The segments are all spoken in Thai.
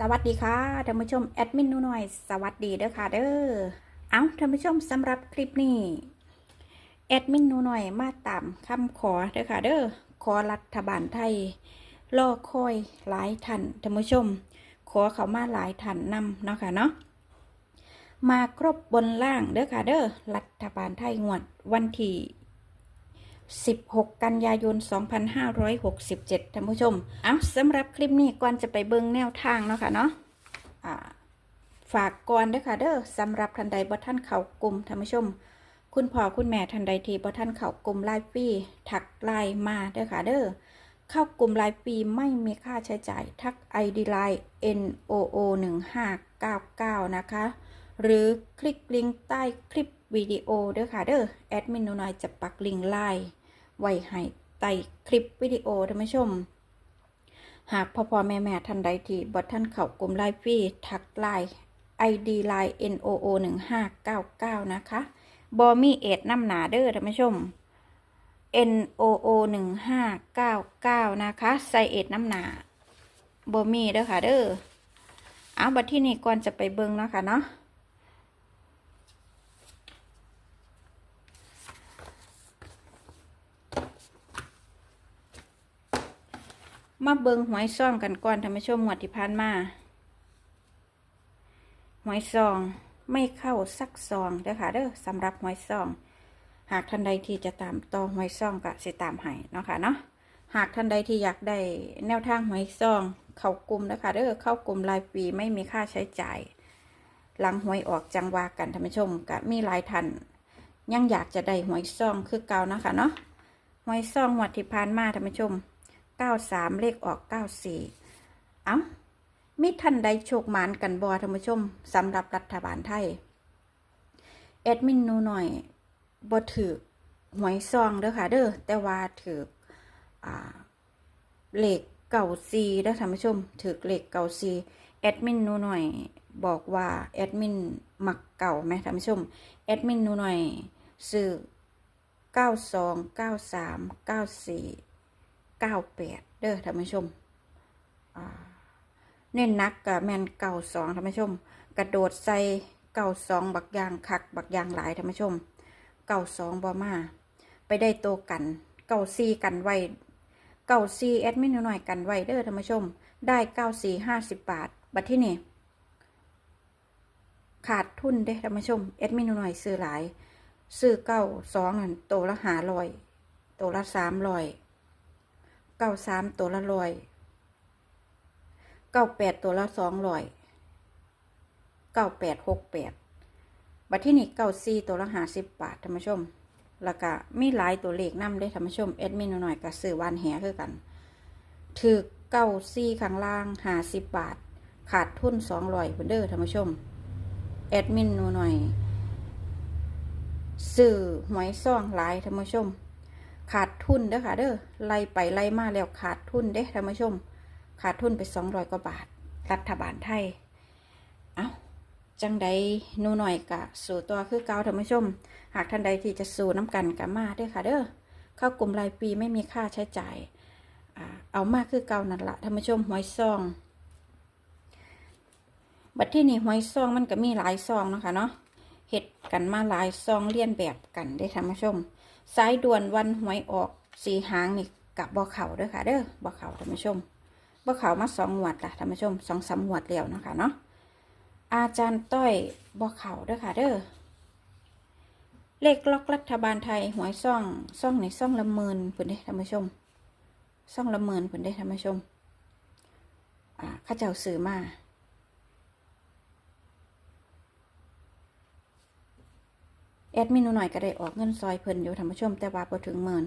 สวัสดีค่ะท่านผู้ชมแอดมินนูหน่อย สวัสดีเด้อค่ะ เด้อเอาท่านผู้ชมสำหรับคลิปนี้แอดมินนูหน่อยมาตามคำขอเด้อค่ะ เด้อขอรัฐบาลไทยรอคอยหลายท่านท่านผู้ชม ขอเขามาหลายท่านนำเนาะค่ะเนาะมาครบบนล่างเด้อค่ะเด้อรัฐบาลไทยงวดวันที่ 16 กันยายน 2567 ท่านผู้ชม เอาสำหรับคลิปนี้ก่อนจะไปเบิ่งแนวทางเนาะค่ะเนาะฝากก่อนด้อค่ะเด้อสำหรับท่านใดบ่ท่านเข้ากลุ่มท่านผู้ชม คุณพ่อคุณแม่ท่านใดที่บ่ท่านเข้ากลุ่มรายปีทักไลน์มาเด้อค่ะเด้อเข้ากลุ่มรายปีไม่มีค่าใช้จ่ายทัก ID Line NOO 1599 นะคะ หรือคลิกลิงก์ใต้คลิปวิดีโอเด้อค่ะเด้อแอดมินหนูน้อยจะปักลิงก์ไลน์ ไว้ให้ใต้คลิปวิดีโอท่านผู้ชม หากพ่อพ่อแม่แม่ท่านใดที่บอท่านเข้ากลุ่มไลน์ฟรีทักไลน์ ID Line NOO 1599 นะคะบอมีเอ็ดน้ำหนาเด้อท่านผู้ชม NOO 1599 นะคะใส่เอ็ดน้ำหนาบอมีเด้อค่ะเด้อเอาบัดที่นี่ก่อนจะไปเบิ่งเนาะค่ะเนาะ มาเบิงหวยซองกันก่อนท่านผู้ชมหมวดที่ผ่านมาหวยซองไม่เข้าสักซองเด้อค่ะเด้อสำหรับหวยซอง หากท่านใดที่จะตามต่อหวยซองก็สิตามให้เนาะค่ะเนาะหากท่านใดที่อยากได้แนวทางหวยซอง เข้ากลุ่มนะคะเด้อเข้ากลุ่มรายปีไม่มีค่าใช้จ่าย หลังหวยออกจังวากันท่านผู้ชมก็มีหลายท่านยังอยากจะได้หวยซองคือเก่านะคะเนาะหวยซองหวดที่ผ่านมาท่านผู้ชม 93เลขออก94เอ้ามีท่านใดโชคหมานกันบอท่านผู้ชมสำหรับรัฐบาลไทยแอดมินนูหน่อยบ่ถือหวยซองเด้อค่ะเด้อแต่ว่าถืออ่าเลขเก่าซีเด้อท่านผู้ชมถือเลขเก่าซีแอดมินนูหน่อยบอกว่าแอดมินหมักเก่าไหมท่านผู้ชมแอดมินนูหน่อยซื้อ92 93 94เก้า แปดเด้อท่านผู้ชมเน้นนักกับแมนเก่าสองท่านผู้ชม กระโดดใส่เก่าสองบักยางคัก บักยางหลายท่านผู้ชมเก่าสองบอมา ไปได้โตวกันเก่าซีกันไว้เก่าซีแอดมินหน่อยกันไว้เด้อท่านผู้ชม ได้เก้าสี่ห้าสิบบาท บัดที่นี่ขาดทุนเด้อท่านผู้ชมแอดมินหน่อยซื้อหลาย ซื้อเก้าสองนั่นโตวละหาลอยโตวละสามลอย เก้าสามตัวละร้อยเก้าแปดตัวละสองร้อยเก้าแปดหกแปดบัดที่นี่เก้าสี่ตัวละห้าสิบบาทท่านผู้ชมแล้วก็มีหลายตัวเลขนำได้ท่านผู้ชมแอดมินหน่อยกับซื้อวานแหคือกันถือเก้าสี่ข้างล่างห้าสิบบาท ขาดทุนสองร้อยเด้อท่านผู้ชม แอดมินหน่อยซื้อหวยซ่องหลายท่านผู้ชม ขาดทุนเด้อค่ะเด้อไล่ไปไล่มาแล้วขาดทุนเด้ท่านผู้ชม ขาดทุนไปสองร้อยกว่าบาท รัฐบาลไทย เอาจังใดนูหน่อยกะสู่ตัวคือเกาท่านผู้ชม หากท่านใดที่จะสู่น้ำกันกะมาเด้อค่ะเด้อเข้ากลุ่มรายปีไม่มีค่าใช้จ่ายเอามากคือเกานั่นละท่านผู้ชมหวยซอง บัดที่นี่หวยซองมันก็มีหลายซองนะคะเนาะเห็ดกันมาหลายซองเลียนแบบกันได้อท่านผู้ชม สายด่วนวันหวยออกสีหางนี่กับบ่อเข่าด้อค่ะ เด้อบ่อเข่าท่านผู้ชมบ่อเข่ามาสองหวดละท่านผู้ชมสองสามหวดแล้วนะคะเนาะอาจารย์ต้อยบ่อเข่าด้อค่ะ เด้อเลขล็อกรัฐบาลไทยหวยซ่องซ่องในซ่องละหมื่นเพิ่นเด้ท่านผู้ชมซ่องละหมื่นเพิ่นเด้ท่านผู้ชมอ่าข้าเจ้าซื้อมา แอดมินหน่อยก็ได้ออกเงินซอยเพิ่นอยู่ท่านผู้ชม แต่ว่าพอถึงหมื่น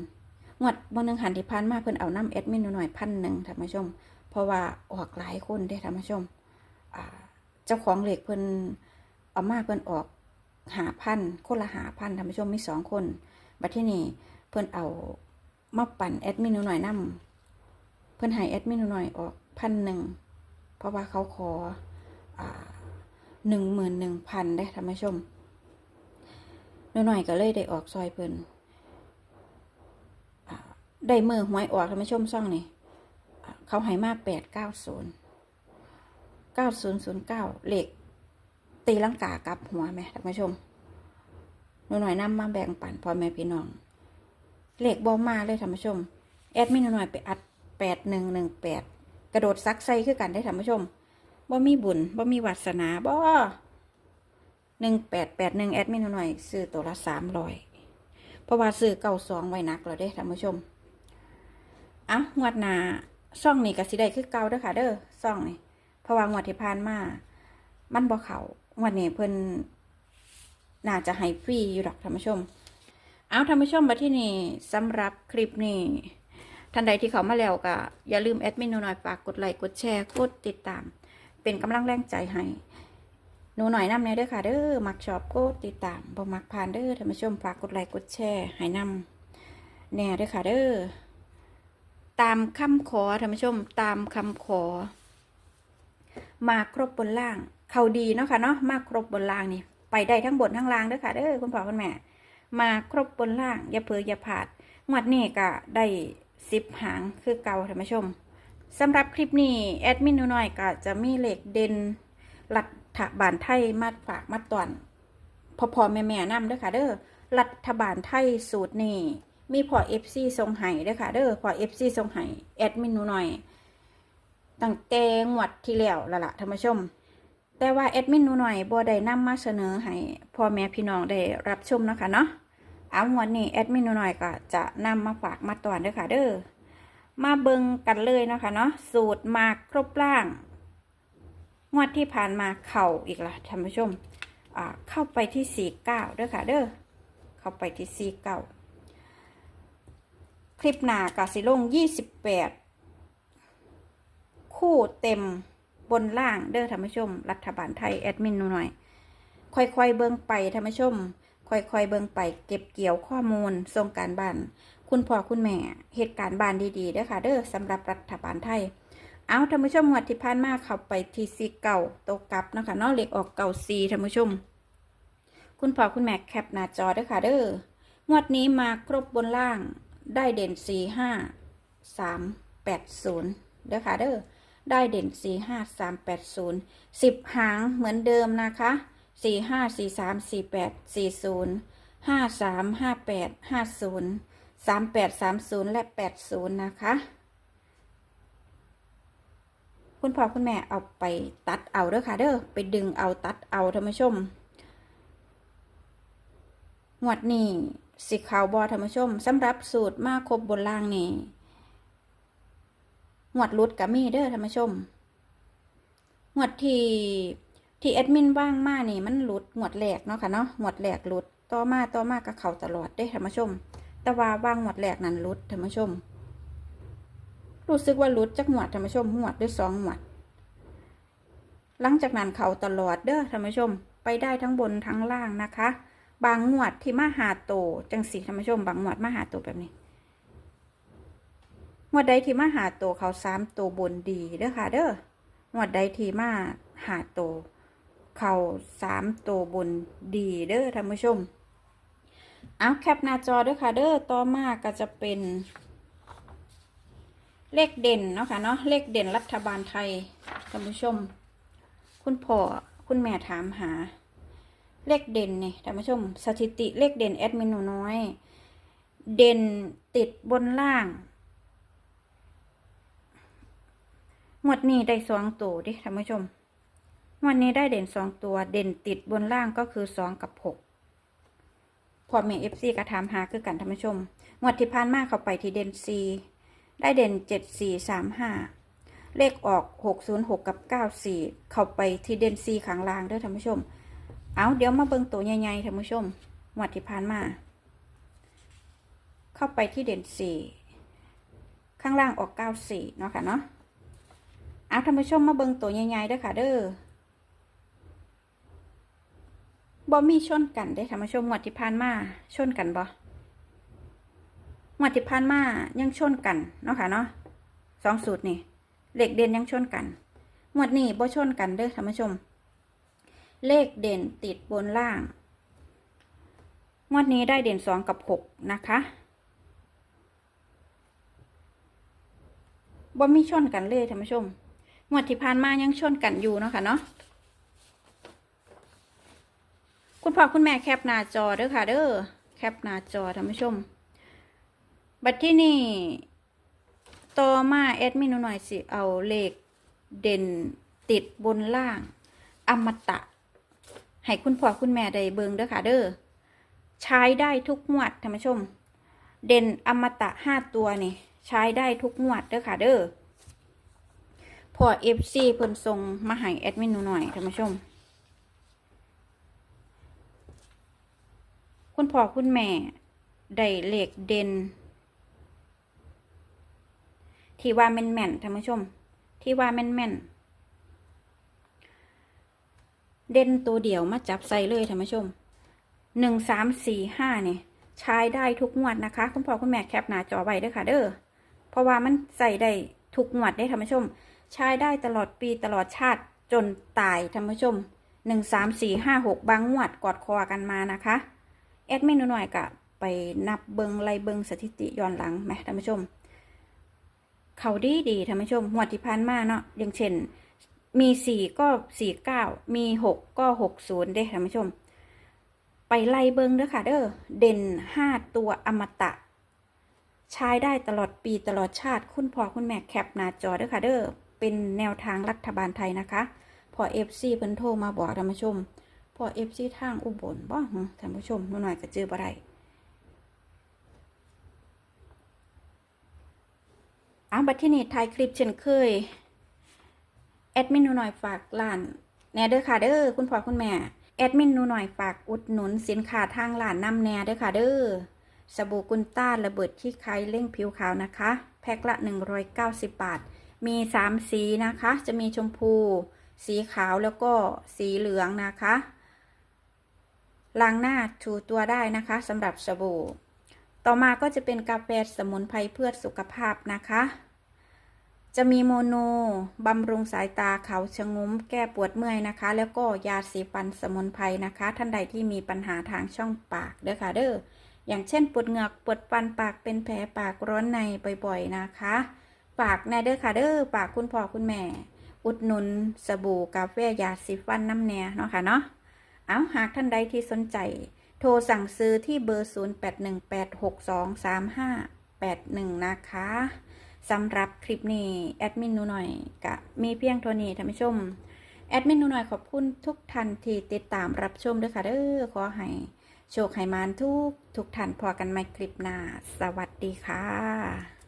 งวดบนหนึ่งหันที่พันมาเพิ่นเอาน้ำแอดมินหน่อยพันหนึ่งท่านผู้ชม เพราะว่าออกหลายคนเด้ท่านผู้ชมอ่าเจ้าของเหล็กเพิ่นเอามาเพิ่นออกหาพันคนละหาพันท่านผู้ชมมีสองคนบัดที่นี่เพิ่นเอามาปั่นแอดมินหน่อยนํเพิ่นให้แอดมินหน่อยออกพันหนึ่งเพราะว่าเขาขอหนึ่งหมื่นหนึ่งพันได้ท่านผู้ชม น่อยๆก็เลยได้ออกซอยเพิ่นได้มือหวยออกท่านผู้ชมซ่องนี่เขาให้มาแปดเก้าศูนย์เก้าศูนย์ศูนย์เก้าเหลขตีลังกากับหัวไหมท่านผู้ชมหนูหน่อยนำมาแบ่งปันพ่อแม่พี่น้องเหลขบอมาเลยท่านผู้ชม แอดมินหนูหน่อยไปอัดแปดหนึ่งหนึ่งแปดกระโดดซักไซคือกันได้ท่านผู้ชมบ่มีบุญบ่มีวาสนาบ่ หนึ่งแปดแปดหนึ่งแอดมินหน่อยซื้อตัวละสามร้อยเพราะว่าซื้อเก้าสองไว้นักแล้วเด้ท่านผู้ชมอะงวดหน้าซ่องนี่ก็สิได้คือเก่าเด้อค่ะ เด้อซ่องนี่เพราะว่างวดที่ผ่านมา มันบ่เขางวดนี้เพิ่นน่าจะให้ฟรีอยู่ดอกท่านผู้ชม เอาท่านผู้ชมมาที่นี่สำหรับคลิปนี้ท่านใดที่เขามาแล้วก็อย่าลืมแอดมินหน่อยฝากกดไลค์กดแชร์กดติดตาม เป็นกำลังแรงใจให้ นูหน่อยนำแน่เด้อค่ะเด้อมักชอบกดติดตามบ่มักผ่านเด้อท่านผู้ชมฝากกดไลค์กดแชร์ให้นำแน่เด้อค่ะเด้อตามคำขอท่านผู้ชมตามคำขอ มาครบบนล่าง เขาดีเนาะค่ะเนาะมาครบบนล่างนี่ไปได้ทั้งบนทั้งล่างเด้อค่ะเด้อคุณพ่อคุณแม่ มาครบบนล่างอย่าเผลออย่าผาดงวดนี้ก็ได้สิบหางคือเก่าท่านผู้ชมสำหรับคลิปนี้แอดมินหนูน้อยก็จะมีเหล็กเด่นรัด ฐบาลไทยมาฝากมาตอนพอพอแม่แม่นำเด้อค่ะเด้อรัฐบาลไทยสูตรนี้มีพอเอฟซีทรงไห้เด้อค่ะเด้อพอเอฟซีทรงไห้แอดมินหนูหน้อยตั้งแต่งวดที่แล้วละละท่านผู้ชม แต่ว่าแอดมินหนูหน่อยบ่ได้นำมาเสนอให้พ่อแม่พี่น้องได้รับชมนะคะเนาะเอาวันนี้แอดมินหนูหน่อยก็จะนำมาฝากมาตอนเด้อค่ะเด้อมาเบิ่งกันเลยนะคะเนาะสูตรมาครบล่าง งวดที่ผ่านมาเข่าอีกละท่านผู้ชมเข้าไปที่สี่เก้าด้อค่ะเด้อเข้าไปที่สี่เก้าคลิปหน้าก็สิลงยี่สิบแปดคู่เต็มบนล่างเด้อท่านผู้ชม รัฐบาลไทย แอดมินหนูหน่อย ค่อยๆเบิ่งไปท่านผู้ชม ค่อยๆเบิ่งไป เก็บเกี่ยวข้อมูลส่งการบ้าน คุณพ่อคุณแม่เหตุการณ์บ้านดีๆเด้อค่ะเด้อสำหรับรัฐบาลไทย เอาท่านผู้ชมงวดที่ผ่านมาเข้าไปที่ซีเก่าโตกลับนะคะเนาะเลขออกเก่าซีท่านผู้ชม คุณพ่อคุณแม่แคปหน้าจอด้อค่ะเด้องวดนี้มาครบบนล่างได้เด่นสี่ห้าสามแปดศูนย์เด้อค่ะเด้อได้เด่นสี่ห้าสามแปดศูนย์สิบหางเหมือนเดิมนะคะสี่ห้าสี่สามสี่แปดสี่ศูนย์ห้าสามห้าแปดห้าศูนย์สามแปดสามศูนย์และแปดศูนย์นะคะ คุณพ่อคุณแม่เอาไปตัดเอาเด้อค่ะเด้อไปดึงเอาตัดเอาท่านผู้ชมงวดนี้สิขาวบอท่านผู้ชมสำหรับสูตรมาครบบนล่างนี่หวดรุดกับมีเด้อท่านผู้ชมหวดที่ที่แอดมินว่างมานี่มันหลุดหวดแหลกเนาะค่ะเนาะหวดแหลกหลุดต่อมาต่อมากับเขาตลอดเด้อท่านผู้ชม แต่ว่าว่างหวดแหลกนั้นหลุดท่านผู้ชม รู้สึกว่าหลุดจากหวดท่านผู้ชมหวดด้วยสองหวด หลังจากนั้นเขาตลอดเด้อท่านผู้ชม ไปได้ทั้งบนทั้งล่างนะคะ บางหวดที่มาหาโตจังสีท่านผู้ชม บางหวดมาหาโตแบบนี้หมวดใดที่มาหาโตเขาสามตัวบนดีเด้อค่ะ เด้อหมวดใดที่มาหาโตเขาสามตัวบนดีเด้อท่านผู้ชมเอาแคปหน้าจอเด้อค่ะเด้อต่อมาก็จะเป็น เลขเด่นเนาะค่ะเนาะเลขเด่นรัฐบาลไทยท่านผู้ชม คุณพ่อคุณแม่ถามหา เลขเด่นนี่ท่านผู้ชม สถิติเลขเด่นแอดมินหนูน้อย เด่นติดบนล่างหมวดนี้ได้สองตัวดิท่านผู้ชมหมวดนี้ได้เด่นสองตัว เด่นติดบนล่างก็คือสองกับหกพอเมเอฟซีกระถามหาคือกันท่านผู้ชมหมวดที่ผ่านมาเข้าไปที่เด่นซี ได้เด่นเจ็ดสี่สามห้าเลขออกหกศูนย์หกกับเก้าสี่เข้าไปที่เด่นซีข้างล่างเด้อท่านผู้ชม เอาเดี๋ยวมาเบิ่งตัวใหญ่ๆท่านผู้ชมหมวดที่ผ่านมา เข้าไปที่เด่นสี่ข้างล่างออกเก้าสี่เนาะค่ะเนาะ เอาท่านผู้ชมมาเบิ่งตัวใหญ่ๆเด้อค่ะเด้อบ่มีชนกันได้อท่านผู้ชมงวดที่ผ่านมาชนกันบ่ งวดที่ผ่านมายังชนกันเนาะค่ะเนาะสองสูตรนี่เลขเด่นยังชนกันงวดนี้บ่ชนกันเด้อท่านผู้ชม เลขเด่นติดบนล่างงวดนี้ได้เด่นสองกับหกนะคะบ่มีชนกันเลยท่านผู้ชมงวดที่ผ่านมายังชนกันอยู่เนาะค่ะเนาะคุณพ่อคุณแม่แคปหน้าจอเด้อค่ะเด้อแคปหน้าจอท่านผู้ชม บัดที่นี่ต่อมาแอดมินหน่อยสิ เอาเลขเด่นติดบนล่าง อมตะ ให้คุณพ่อคุณแม่ได้เบิงเด้อค่ะเด้อใช้ได้ทุกงวดท่านผู้ชม เด่นอมตะห้าตัวนี่ ใช้ได้ทุกงวดเด้อค่ะเด้อพอเอฟซีเพิ่นส่งมาให้แอดมินหน่อยท่านผู้ชม คุณพ่อคุณแม่ได้เลขเด่น ที่ว่าแม่นแม่นๆท่านผู้ชม ที่ว่าแม่นแม่นๆเด่นตัวเดียวมาจับใส่เลยท่านผู้ชมหนึ่งสามสี่ห้าเนี่ยใช้ได้ทุกงวดนะคะ คุณพ่อคุณแม่แคปหน้าจอไว้เด้อค่ะ เด้อเพราะว่ามันใส่ได้ทุกงวดได้ท่านผู้ชม ใช้ได้ตลอดปีตลอดชาติจนตายท่านผู้ชมหนึ่งสามสี่ห้าหกบางงวดกอดคอกันมานะคะแอดมินหน่อยกะไปนับเบิงไล่เบิงสถิติย้อนหลังไหมท่านผู้ชม เขาดีดีท่านผู้ชมหัวดที่ผ่านมากเนาะอย่างเช่น มีสี่ก็สี่เก้ามีหกก็หกศูนย์เด้ท่านผู้ชม ไปไล่เบิงเด้อค่ะเด้อเด่นห้าตัวอมตะ ใช้ได้ตลอดปีตลอดชาติ คุณพ่อคุณแม่แคปหน้าจอเด้อค่ะเด้อเป็นแนวทางรัฐบาลไทยนะคะ พอเอฟซีเพิ่นโทรมาบอกท่านผู้ชม พอเอฟซีทางอุบลบ่ท่านผู้ชมนูหน่อยก็เจอบ่ได้ อ้าบัดที่นี่ถ่ายคลิปเช่นเคย แอดมินหนูหน่อยฝากร้านแน่เด้อค่ะเด้อคุณพ่อคุณแม่ แอดมินหนูหน่อยฝากอุดหนุนสินค้าทางร้านน้ำแน่เด้อค่ะเด้อสบู่กุนต้าระเบิดขี้ไคร้เร่งผิวขาวนะคะ แพ็คละ 190 บาท มี 3 สีนะคะ จะมีชมพู สีขาวแล้วก็สีเหลืองนะคะล้างหน้าถูตัวได้นะคะสำหรับสบู่ ต่อมาก็จะเป็นกาแฟสมุนไพรเพื่อสุขภาพนะคะ จะมีโมโนบำรุงสายตาเขาชะงุ้มแก้ปวดเมื่อยนะคะ แล้วก็ยาสีฟันสมุนไพรนะคะ ท่านใดที่มีปัญหาทางช่องปากเด้อค่ะเด้ออย่างเช่นปวดเหงือกปวดฟันปากเป็นแผลปากร้อนในบ่อยๆนะคะฝากแน่เด้อค่ะเด้อฝากคุณพ่อคุณแม่ อุดหนุนสบู่กาแฟยาสีฟันน้ำแน่เนาะค่ะเนาะเอาหากท่านใดที่สนใจ โทรสั่งซื้อที่เบอร์ 0818623581 นะคะสำหรับคลิปนี้ แอดมินนูหน่อยกะมีเพียงเท่านี้ท่านผู้ชม แอดมินนูหน่อยขอบคุณทุกท่านที่ติดตามรับชมด้วยค่ะเด้อขอให้โชคให้มานทุก ทุกท่านพอกันใหม่คลิปหน้า สวัสดีค่ะ